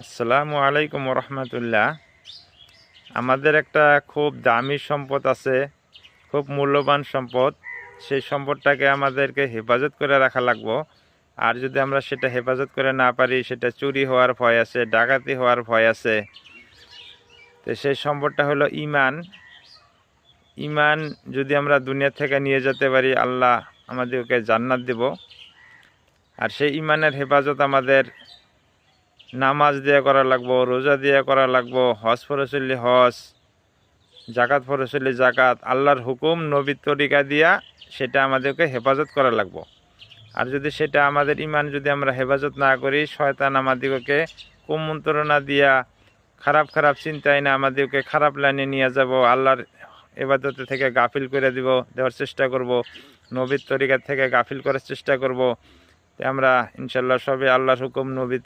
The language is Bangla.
আসসালামু আলাইকুম রহমতুল্লাহ আমাদের একটা খুব দামি সম্পদ আছে, খুব মূল্যবান সম্পদ। সেই সম্পদটাকে আমাদেরকে হেফাজত করে রাখা লাগবো। আর যদি আমরা সেটা হেফাজত করে না পারি, সেটা চুরি হওয়ার ভয় আছে, ডাকাতি হওয়ার ভয় আছে। তো সেই সম্পদটা হলো ইমান ইমান যদি আমরা দুনিয়া থেকে নিয়ে যেতে পারি, আল্লাহ আমাদেরকে জান্নাত দেব। আর সেই ইমানের হেফাজত আমাদের নামাজ দিয়া করা লাগবো, রোজা দিয়া করা লাগবো, হজ ফরসলি হজ জাকাত ফরসলি জাকাত আল্লাহর হুকুম, নবীর তরিকা দিয়া সেটা আমাদেরকে হেফাজত করা লাগবো। আর যদি সেটা আমাদের ইমান যদি আমরা হেফাজত না করি, শয়তান আমাদেরকে কুমন্ত্রণা দিয়া, খারাপ খারাপ চিন্তায় না আমাদেরকে খারাপ লাইনে নিয়ে যাব, আল্লাহর এবাদতে থেকে গাফিল করে দিব, দেওয়ার চেষ্টা করব, নবীর তরিকা থেকে গাফিল করার চেষ্টা করব আমরা ইনশাল্লাহ সবে আল্লাহর হুকুম, নবীর